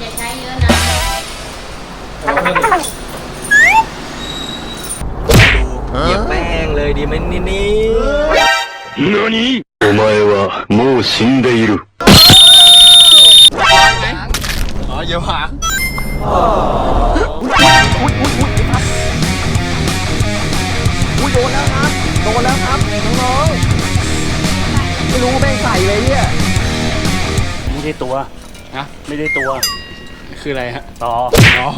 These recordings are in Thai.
อย่าใช้เยอะนะ เหยียบแป้งเลยดีไหมนี่นี่ 何お前はもう死んでいる。 อ๋อเหยียบหาง อุ้ยโดนแล้วครับ โดนแล้วครับน้องๆไม่รู้แม่งใส่เลยเนี่ย ไม่ได้ตัว นะไม่ได้ตัวคืออะไรฮะ ต่ออ๋อ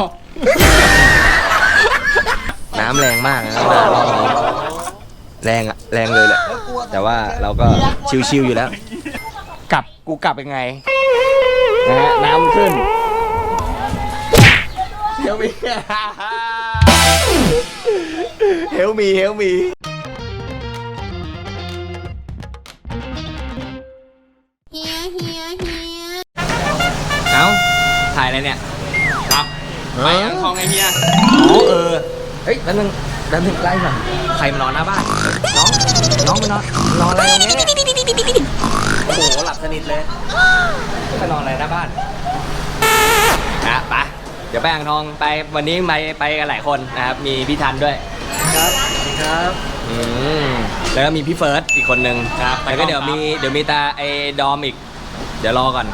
น้ำแรงมากนะรอบนี้แรงอะแรงเลยแหละ แต่ว่าเราก็ชิวๆอยู่แล้ว กลับกูกลับยังไงนะฮะน้ำขึ้นเฮลมีเฮลมีเฮลมี ถ่ายอะไรเนี่ยครับไปอ่างทองไงเฮียอ๋อเออเฮ้ยแป๊บนึงแป๊บนึงไล่ก่อนใครมานอนหน้าบ้านน้องน้องมานอนนอนอะไรตรงนี้เนี่ยโอ้โหหลับสนิทเลยไปนอนอะไรหน้าบ้านนะไปเดี๋ยวไปอ่างทองไปวันนี้ไปไปกันหลายคนนะครับมีพี่ทันด้วยครับครับอืมแล้วก็มีพี่เฟิร์สอีกคนนึงครับแล้วก็เดี๋ยวมีเดี๋ยวมีตาไอ้ดอมอีก เดี๋ยวรอก่อน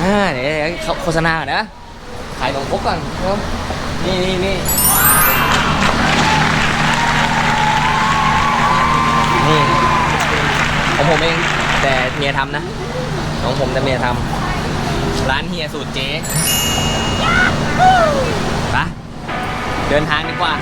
อ่าเดี๋ยวเขาโฆษณาก่อนนะถ่ายตรงพกก่อนครับนี่นี่นี่นี่ของผมเองแต่เมียทำนะ ของผมแต่เมียทำร้านเฮียสูตรเจ๊ไปเดินทางดีกว่า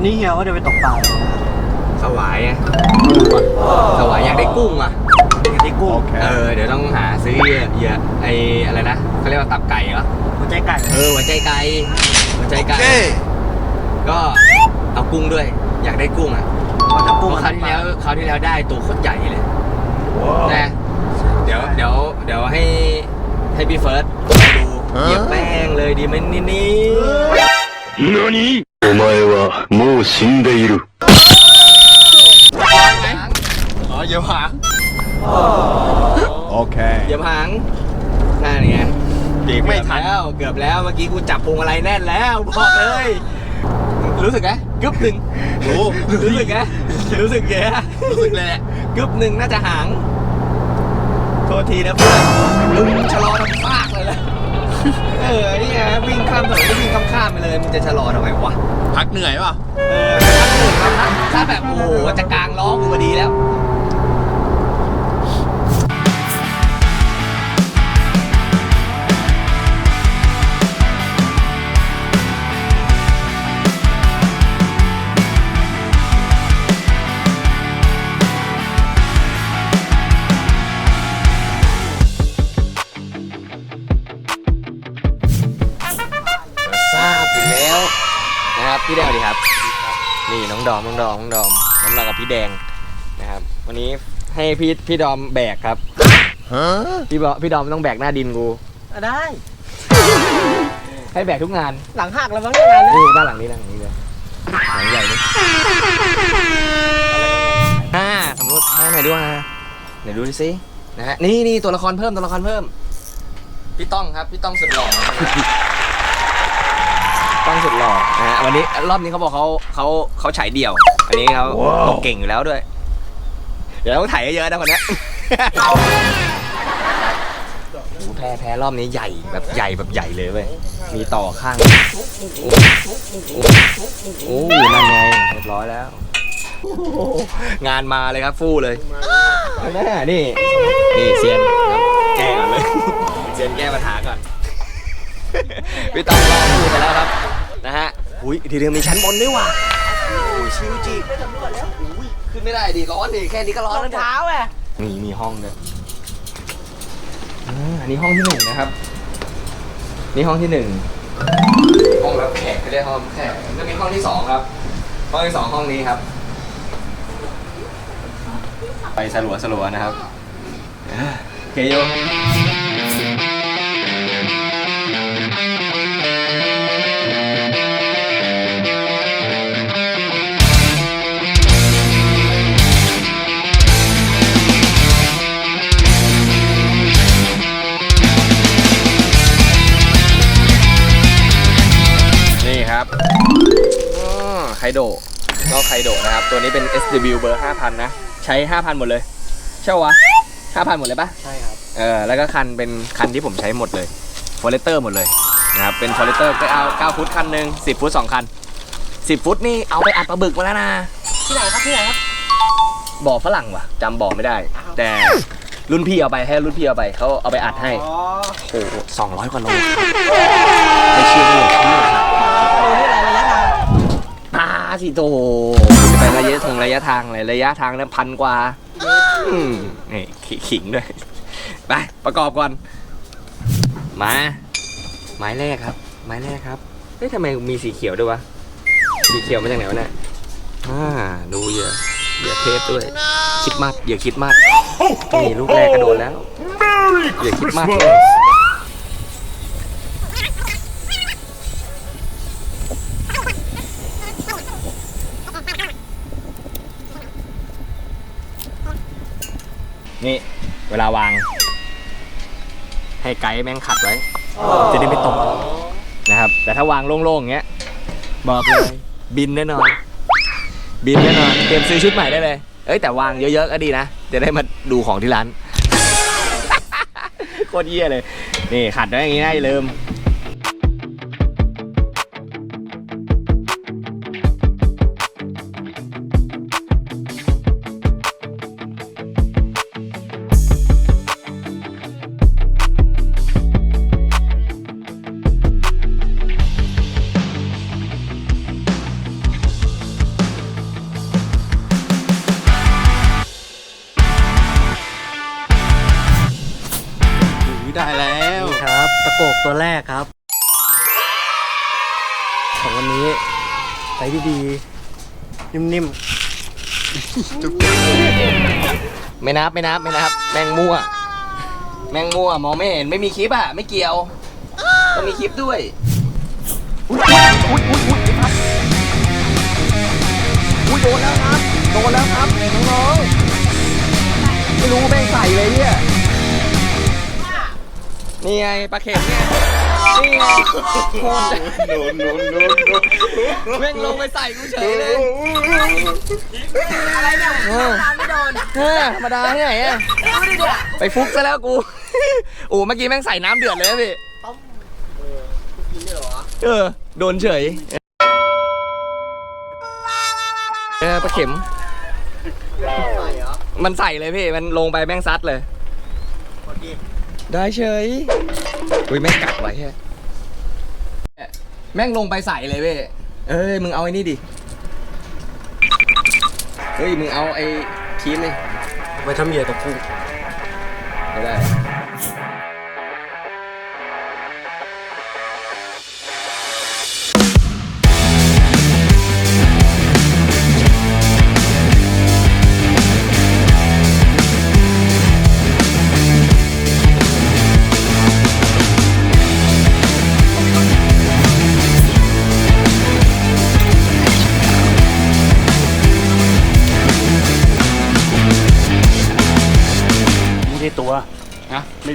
วันนี้เฮียว่าจะไปตกปลาเลยนะสวายไงสวายอยากได้กุ้งอะอยากได้กุ้ง เออ เดี๋ยวต้องหาซื้อเหยื่อเหยื่อไออะไรนะเขาเรียกว่าตับไก่เหรอ หัวใจไก่ เออ หัวใจไก่ หัวใจไก่ ก็เอากุ้งด้วย อยากได้กุ้งอะพอจะเพกุ้งราะคราวที่แล้วคราวที่แล้วได้ตัวโคตรใหญ่เลยนะเดี๋ยวเดี๋ยวเดี๋ยวให้ให้พี่เฟิร์สดูเหยียบแป้งเลยดีไหมนี่นี่何お前はもう死んでいる。 อ๋อเหยียบหาง เหยียบหางนั่นไง เบรกไม่ทัน แล้วเกือบแล้วเมื่อกี้กูจับพวงอะไรแน่นแล้วบอกเลย รู้สึกไหมกึ๊บหนึ่งโอ้รู้สึกไหมรู้สึกแย่รู้สึกเลยแหละกึ๊บหนึ่งน่าจะหางโทษทีนะเพื่อนลุงชะลอทำฟาก เลยนะเออนี่ไงวิ่งข้ามถนนก็วิ่งข้ามข้ามๆไปเลยมึงจะชะลอทำไมวะพักเหนื่อยป่ะเออถ้าหนึ่งครับถ้าแบบโอ้โหจะกลางล้อกูพอดีแล้ว ให้พี่พี่ดอมแบกครับพี่บอพี่ดอมต้องแบกหน้าดินกูได้ ให้แบกทุกงานหลังหักแล้วมั้งเนี่ยงานนี้นี่บ้านหลังนี้นะหลังนี้เลยหลังใหญ่นี่อ่าสำรวจแพ้หน่อยด้วยนะไหนดูดิสินะฮะนี่นี่ตัวละครเพิ่มตัวละครเพิ่ม พี่ต้องครับพี่ต้องสุดหล่อไปกล้องสุดหล่อนะฮะวันนี้รอบนี้เขาบอกเขาเขาเขาฉายเดี่ยว อันนี้เขาตกเก่งอยู่แล้วด้วย เดี๋ยวต้องถ่ายเยอะๆนะคนเนี้ยโอ้โหแพ้แพ้รอบนี้ใหญ่แบบใหญ่แบบใหญ่เลยเว้ย มีต่อข้าง โอ้โหโอ้โหนั่นไงเรียบร้อยแล้วโอ้โหงานมาเลยครับฟู่เลยแน่นี่ นี่เซียนครับแก้ก่อนเลย เซียนแก้ปัญหาก่อน พี่ต้องรอพูดไปแล้วครับ นะฮะ อุ้ยทีเดียวมีชั้นบนด้วยว่ะโอ้ยชิวจีอุ้ย ขึ้นไม่ได้ดิร้อนดิแค่นี้ก็ร้อนแล้วเนี่ยเท้าอะมีมีห้องด้วยอ่าอันนี้ห้องที่หนึ่งนะครับ นี่ห้องที่หนึ่งห้องรับแขกเขาเรียกห้องรับแขกแล้วมีห้องที่สองครับ ห้องที่สองห้องนี้ครับ ไปสลัวสลัวๆนะครับอ่าโอเคโย โดะก็ไคโดะนะครับ ตัวนี้เป็น SW เบอร์ 5,000 นะ ใช้ 5,000 หมดเลย ใช่วะ5,000 หมดเลยปะใช่ครับ เออ แล้วก็คันเป็นคันที่ผมใช้หมดเลยฟอร์เรเตอร์หมดเลยนะครับ เป็นฟอร์เรเตอร์ก็เอา9ฟุตคันหนึ่ง10 ฟุต 2 คัน 10 ฟุตนี่เอาไปอัดปลาบึกมาแล้วนะ ที่ไหนครับที่ไหนครับบ่อฝรั่งว่ะจำบ่อไม่ได้ แต่รุ่นพี่เอาไปให้รุ่นพี่เอาไปเขาเอาไปอัดให้อ๋อโอ้โหสองร้อยกว่าโลไม่เชื่อไม่เชื่อครับ โอ้นี่อะไรระยะทาง ตา สิโตจะไประยะทงระยะทางอะไรระยะทางนั้นพันกว่าอืมนี่ขขิงด้วยไปประกอบก่อน มาไม้แรกครับ ไม้แรกครับเฮ้ยทำไมมีสีเขียวด้วยวะสีเขียวมาจากไหนวะเนี่ยอ่าดูเหยื่อเหยื่อเทปด้วย คิดมากเหยื่อคิดมากนี่ลูกแรกกระโดดแล้วเหยื่อคิดมากเลย นี่เวลาวาง ให้ไกด์แม่งขัดไว้ จะได้ไม่ตกนะครับ แต่ถ้าวางโล่งๆอย่างเงี้ย บอกเลยบินแน่นอน บินแน่นอนเตรียมซื้อชุดใหม่ได้เลย เอ้ยแต่วางเยอะๆก็ดีนะ จะได้มาดูของที่ร้าน โคตรเยี่ยเลย นี่ขัดไว้อย่างงี้นะอย่าลืม นี่ครับ ตะโกกตัวแรกครับ ของวันนี้ใส่ดีๆ นิ่มๆไม่นับไม่นับไม่นับ แมงมั่ว แมงมั่วมองไม่เห็นไม่มีคลิปอะ ไม่เกี่ยว ต้องมีคลิปด้วยอุ้ยอุ้ยอุ้ยอุ้ยครับอุ้ยโดนแล้วครับโดนแล้วครับน้องๆไม่รู้แม่งใส่เลยเนี่ย นี่ไงปลาเข็มเนี่ยนี่ไงโคตรโนนโนนโนนโนนแม่งลงไปใส่กูเฉยเลยอะไรเนี่ยเออทานไม่โดนเออธรรมดาที่ไหนอะไปฟุกซะแล้วกูโอ้เมื่อกี้แม่งใส่น้ำเดือดเลยนะพี่เออโดนเฉยเออปลาเข็มมันใส่เลยพี่ มันลงไปแม่งซัดเลย ได้เฉยอุ้ยแม่งกัดไว้แค่แม่งลงไปใส่เลยพี่เอ้ยมึงเอาไอ้นี่ดิ เฮ้ยมึงเอาไอ้ครีมนี่ๆไปทำเหยื่อตกกุ้งไม่ได้ไม่ได้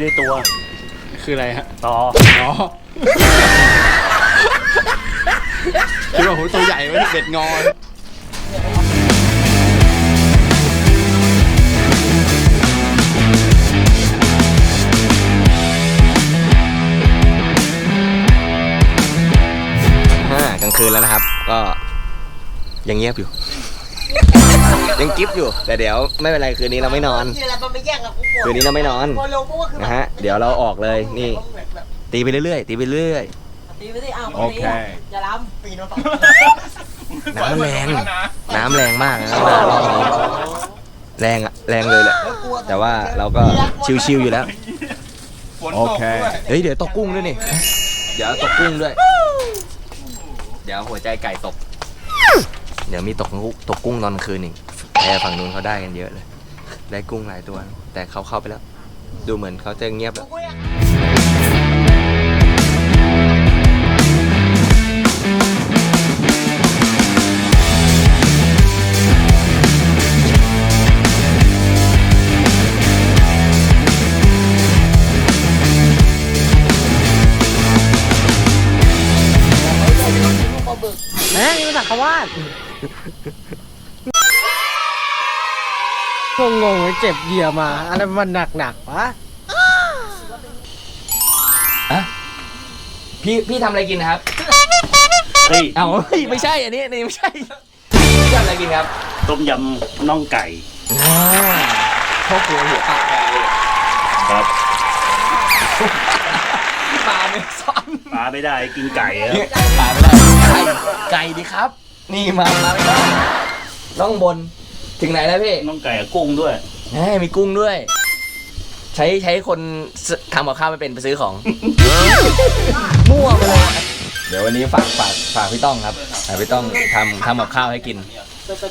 ฮะไม่ได้ตัว คืออะไรฮะ ต่อ อ๋อ คิดว่าโหตัวใหญ่ไว้เบ็ดงอน ห้ากลางคืนแล้วนะครับ ก็ยังเงียบอยู่ ยังกิฟอยู่แต่เดี๋ยวไม่เป็นไรคืนนี้เราไม่นอน คืนนี้เราไม่นอนนะฮะเดี๋ยวเราออกเลยนี่ ตีไปเรื่อยๆตีไปเรื่อยตีไปสิอ้าวโอเค อย่าล้ำปีนมาฝั่งน้ำแรงน้ำแรงมากนะมารอบนี้แรงอะแรงเลยแหละแต่ว่าเราก็ชิวๆอยู่แล้วโอเคเฮ้ยเดี๋ยวตกกุ้งด้วยนี่ เดี๋ยวตกกุ้งด้วย เดี๋ยวหัวใจไก่ตก เดี๋ยวมีตกกุ้งตกกุ้งตอนคืนอีกแพฝั่งนู้นเขาได้กันเยอะเลย ได้กุ้งหลายตัว แต่เขาเข้าไปแล้ว ดูเหมือนเขาจะเงียบแล้ว งงงๆเลยเจ็บเหยื่อมา อะไรมันหนักหนักๆวะพี่พี่ทำอะไรกินนะครับ เฮ้ยเอาเฮ้ยไม่ใช่อันนี้อันนี้ไม่ใช่พี่ทำอะไรกินครับต้มยำน่องไก่พ่อครัวหัวปากแกเลยครับปลาไม่ซ้อนปลาไม่ได้กินไก่ครับปลาไม่ได้ไก่ไก่ดิครับ นี่มามาไม่ได้น้องบน ถึงไหนแล้วพี่น่องไก่กับกุ้งด้วยแหมมีกุ้งด้วย ใช้ใช้คนซื้อทำกับข้าวไม่เป็นไปซื้อของ มั่วไปเลย เดี๋ยววันนี้ฝากฝากฝากพี่ต้องครับฝากพี่ต้องทำทำกับข้าวให้กิน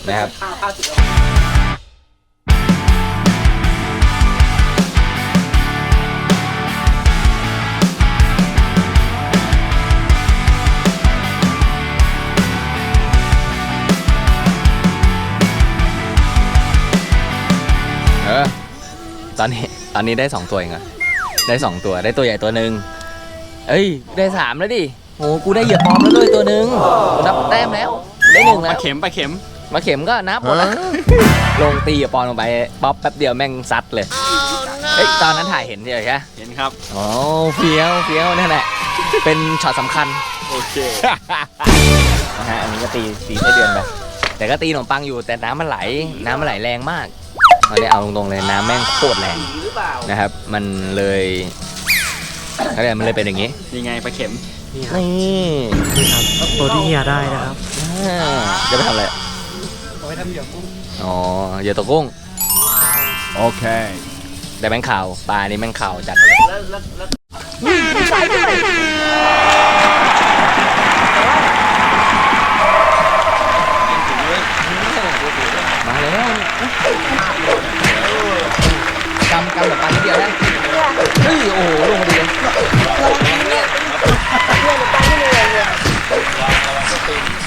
นะครับ ข้าวข้าวสุด ตอนนี้ตอนนี้ได้สองตัวเองอะได้สองตัวได้ตัวใหญ่ตัวหนึ่งเอ้ยได้สามแล้วดิโหกูได้เหยื่อปลอมแล้วด้วยตัวหนึ่งกูนับแต้มแล้วได้หนึ่งปแล้ลาวเข็มปลาเข็มมาเข็มก็นับหมดแล้วลงตีเหยื่อปลอมลงไปป๊อปแป๊บเดียวแม่งซัดเลยเฮ้ยตอนนั้นถ่ายเห็นใช่ไหมใช่เห็นครับ อ๋อเฟี้ยวเฟี้ยวนั่นแหละ เป็นช็อตสำคัญ โอเค นะฮะอันนี้ก็ตีตีไส้เดือนไปแต่ก็ตีขนมปังอยู่แต่น้ำมันไหล น้ำมันไหลแรงมากต อนนี้เอาตรงๆเลยน้ำแม่งโคตรแรงหรือเปล่านะครับ มันเลยอะไรมันเลยเป็นอย่างนี้ยังไงปลาเข็มนี่นี่ครับตัวที่เฮียได้นะครับอ่าจะไปทำอะไรเอาไว้ทำเหยื่อกุ้งอ๋อเหยื่อตกกุ้งโอเคแต่แม่งข่าวปลานี่แม่งข่าวจัดเลยแล้วแล้วแล้วมาแล้ว กำกำแบบปลาทีเดียวได้เฮ้ยโอ้โหลงมาดีเลย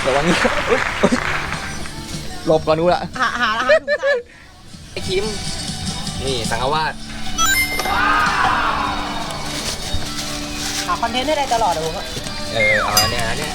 ระวังนี่เฮ้ยเฮ้ยหลบก่อนกูละหาหาหาถุงใส่ไอ้คิม นี่สังฆวาสหาคอนเทนต์ให้ได้ตลอดอะผมอะเออเอาอันเนี้ยอันเนี้ย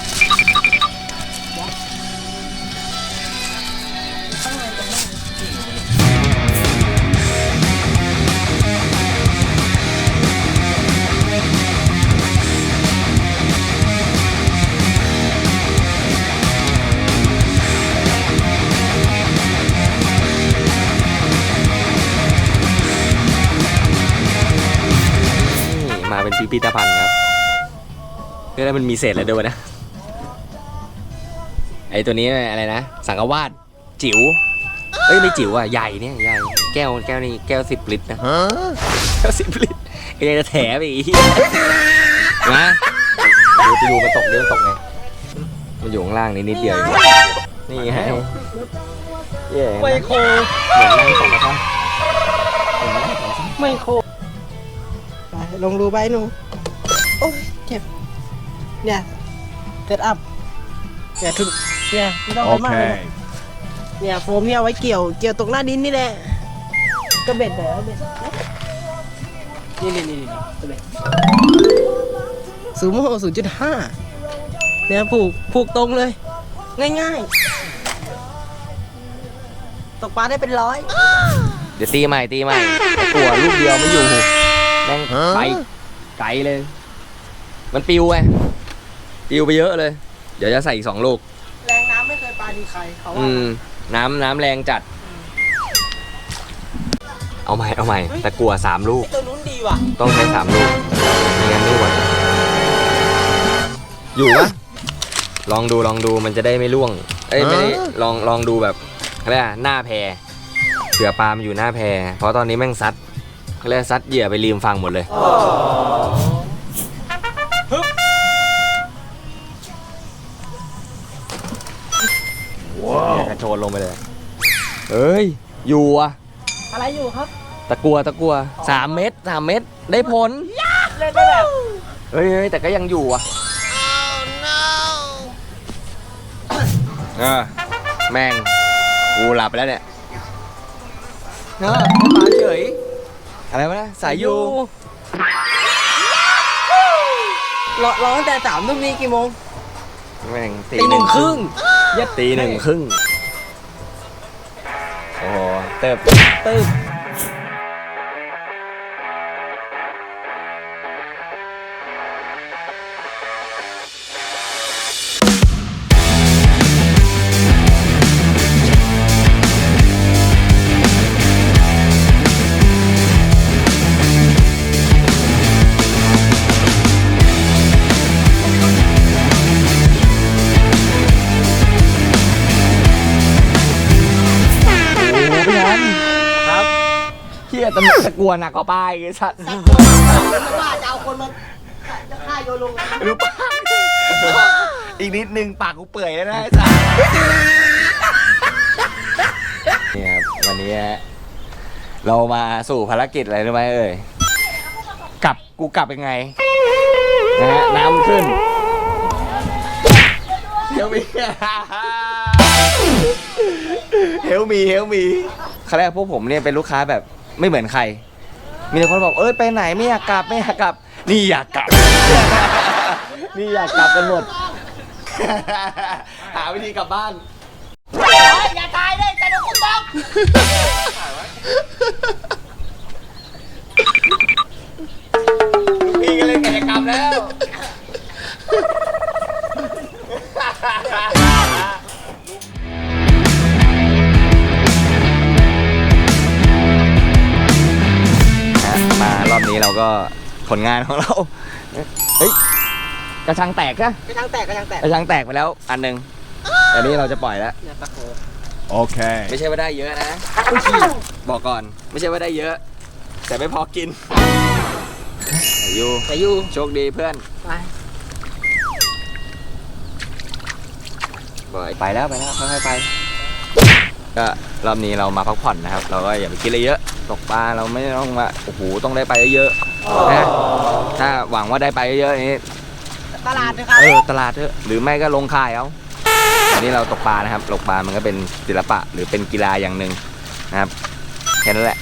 มาเป็นพิพิธภัณฑ์ครับเฮ้ยแล้วมันมีเศษอะไรด้วยวะนะ ไอตัวนี้อะไรนะ สังกวาดจิ๋ว เอ้ยไม่จิ๋วอะใหญ่เนี่ยใหญ่ แก้วแก้วนี่แก้วสิบลิตรนะแก้วสิบลิตรก็ยังจะแถไปอีกนะดูไปดูมันตกเรื่องตกไง มันอยู่ข้างล่างนิดนิดเดียวเองนี่ไงเย่ไม่โคเหมือนนั่งสองกระทะไม่โคไป ลงรูไปหนู โอ้ยเจ็บ เนี่ยเซตอัพเนี่ยทุกเนี่ยไม่ต้องโออะไรมากเคเลยนะเนี่ยโฟมเนี่ยเอาไว้เกี่ยวเกี่ยวตรงหน้าดินนี่แหละก็เบ็ดแต่เบ็ดนี่นี่นี่นี่ตัวเบ็ดศูนย์โมศูนย์จุดห้าเนี่ยผูกผูกตรงเลย ง่ายๆ ตกปลาได้เป็นร้อย เดี๋ยวตีใหม่ตีใหม่ตัวลูกเดียวไม่อยู่แม่งไปไกลเลย มันปิวไงปิวไปเยอะเลย เดี๋ยวจะใส่อีกสองลูก แรงน้ำไม่เคยปลาดีใครเขาอืว่ามน้ำน้ำแรงจัด เอาใหม่เอาใหม่แต่กลัวสามลูกไอ้ตัวนู้นดีว่ะต้องใช้สามลูกไม่งั้นไม่ไหวอยู่ปะลองดูลองดูมันจะได้ไม่ล่วง เอ้ยไม่ได้ลองลองดูแบบอะไรยกอะหน้าแพเผื่อปลามันอยู่หน้าแพเพราะตอนนี้แม่งซัด เขาเรียกซัดเหยื่อไปริมฝั่งหมดเลยว้าวกระโจนลงไปเลย เอ้ย อยู่อะอะไรอยู่ครับ ตะกัวตะกัวสามเม็ดสามเม็ดได้ผลเล่นได้แบบเฮ้ยเฮ้ยแต่ก็ยังอยู่อะเออแม่ง กูหลับไปแล้วเนี่ยเออได้ปลาเฉย อะไรวะนะสายยูรอรอตั้งแต่สามทุ่มนี้กี่โมงแม่งตีหนึ่งครึ่งยัดตีหนึ่งครึ่งโอ้โหเติบตึบ ยตะตะกัวหนักกว่าปลาอีกไอ้สัตว์ว่าจะเอาคนมาจะฆ่าโยนลงน้ำรู้ปะอีกนิดนึงปากกูเปื่อยแล้วนะไอ้สัสนี่ครับวันนี้ฮะเรามาสู่ภารกิจอะไรรู้ไหมเอ่ยกลับกูกลับยังไงนะฮะน้ำขึ้นเฮลมี เฮลมีเฮลมีครั้งแรกพวกผมเนี่ยเป็นลูกค้าแบบไม่เหมือนใคร มีแต่คนบอกเอ้ยไปไหนไม่อยากกลับไม่อยากกลับ นี่อยากกลับ นี่อยากกลับกันหมด หาวิธีกลับบ้าน อย่าตายเลยจะโดนคุณต้องพี่ก็เล่นกิจกรรมแล้ว ผลงานของเรา เฮ้ยกระชังแตกนะกระชังแตกกระชังแตกกระชังแตกไปแล้ว อันหนึ่งแต่นี้เราจะปล่อยแล้วอย่าตะโกน Okay. ไม่ใช่ว่าได้เยอะนะ บอกก่อน ไม่ใช่ว่าได้เยอะ แต่ไม่พอกินอายุแต่อยู่โชคดีเพื่อน ไปบอยไปแล้วไปแล้วค่อยๆไป ก็รอบนี้เรามาพักผ่อนนะครับ เราก็อย่าไปคิดอะไรเยอะ ตกปลาเราไม่ต้องมาโอ้โหต้องได้ไปเยอะๆนะถ้าหวังว่าได้ไปเยอะๆนี้ตลาดนะครับเออตลาดเถอะหรือไม่ก็ลงค่ายเอาอันนี้เราตกปลานะครับตกปลามันก็เป็นศิลปะหรือเป็นกีฬาอย่างหนึ่งนะครับแค่นั้นแหละ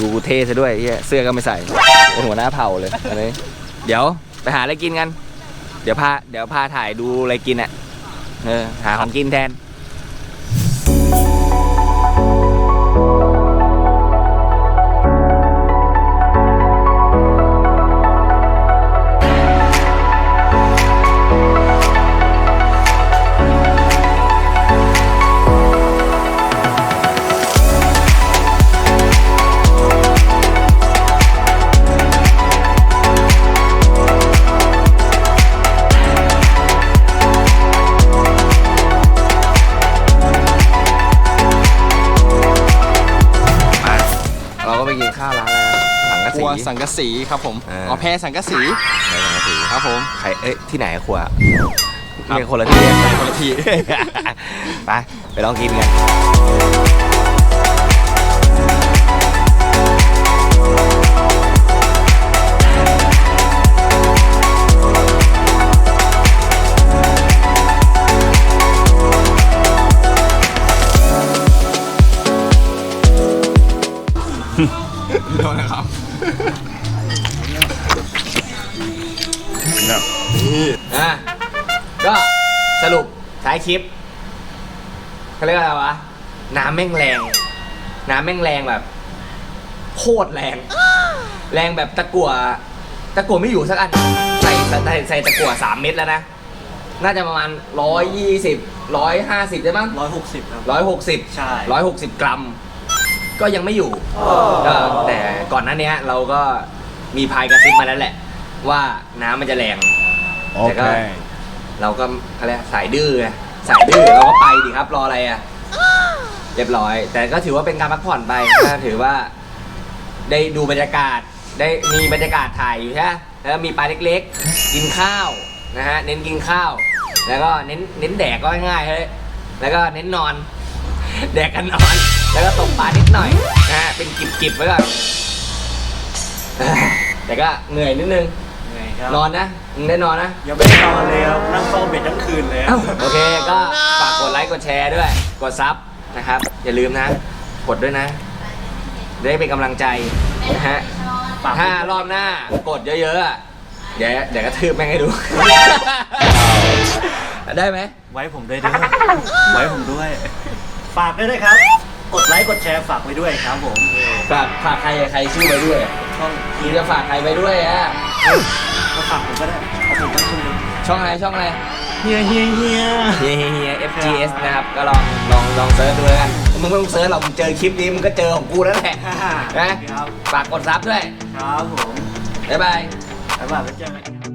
ดูเท่ซะด้วยเหี้ยเสื้อก็ไม่ใส่เป็นหัวหน้าเผ่าเลยอันนี้เดี๋ยวไปหาอะไรกินกัน เดี๋ยวพาเดี๋ยวพาถ่ายดูอะไรกินอะเออหาของกินแทน สังกะคสีรัวสังกะสีครับผมเอออ๋อ๋อแพรสังกะสีไหนสังกะสีครับผม ใครเอ้ยที่ไหนอะครัวครับ เรียกคนละที่อะไปคนละที่ไปไปลองกินกันโายคลิปเขาเรียกอะไรวะ น้ำแม่งแรง น้ำแม่งแรงแบบโคตรแรง แรงแบบตะกั่วตะกั่วไม่อยู่สักอัน ใส่ใส่ใส่ตะกั่วสามเม็ดแล้วนะ น่าจะประมาณร้อยยี่สิบร้อยห้าสิบได้มั้งร้อยหกสิบครับ ร้อยหกสิบใช่ ร้อยหกสิบกรัม ก็ยังไม่อยู่ก็แต่ก่อนหน้านี้เราก็มีพายกระซิบมาแล้วแหละ ว่าน้ำมันจะแรงแต่ก็ Okay. เราก็อะไรยกสายดื้อไง สายดื้อเราก็ไปดิครับรออะไรอะ เรียบร้อย แต่ก็ถือว่าเป็นการพักผ่อนไปก็ถือว่า ได้ดูบรรยากาศ ได้มีบรรยากาศถ่ายอยู่ใช่ไหมแล้วมีปลาเล็กๆ กินข้าวนะฮะเน้นกินข้าว แล้วก็เน้นเน้นแดกก็ง่ายๆเลยแล้วก็เน้นนอน แดกกันนอน แล้วก็ตกปลานิดหน่อยนะฮะเป็นกิบๆไว้ก่อนแต่ก็เหนื่อยนิดนึง ครับ นอนนะมึงได้นอนนะ ยังไม่ได้นอนเลยครับนั่งเฝ้าเบ็ดทั้งคืนเลยเอ้าโอเคก็ฝากกดไลค์กดแชร์ด้วย กดซับนะครับ อย่าลืมนะ กดด้วยนะ ได้เป็นกำลังใจนะฮะฝาก ถ้ารอบหน้ากดเยอะๆอะเดี๋ยวเดี๋ยวกระทืบแม่งให้ดู ได้ไหม ไว้ผมด้วยด้วยไว้ผมด้วย ฝากด้วยนะครับ กดไลค์กดแชร์ฝากไว้ด้วยครับผมฝากฝากใครใครชื่อไปด้วยช่องมึงจะฝากใครไปด้วยอะ ก็ฝากผมก็ได้เอาผมตั้งชื่อเลยช่องอะไรช่องอะไรเฮียเฮียเฮียเฮียเฮียเฮีย FGS นะครับก็ลองลองลองเซิร์ชดูแล้วกันมึงไม่ต้องเซิร์ชหรอกมึงเจอคลิปนี้มึงก็เจอของกูแล้วแหละนะฝากกดซับด้วย ครับผมบ๊ายบายบ๊ายบายไว้เจอกัน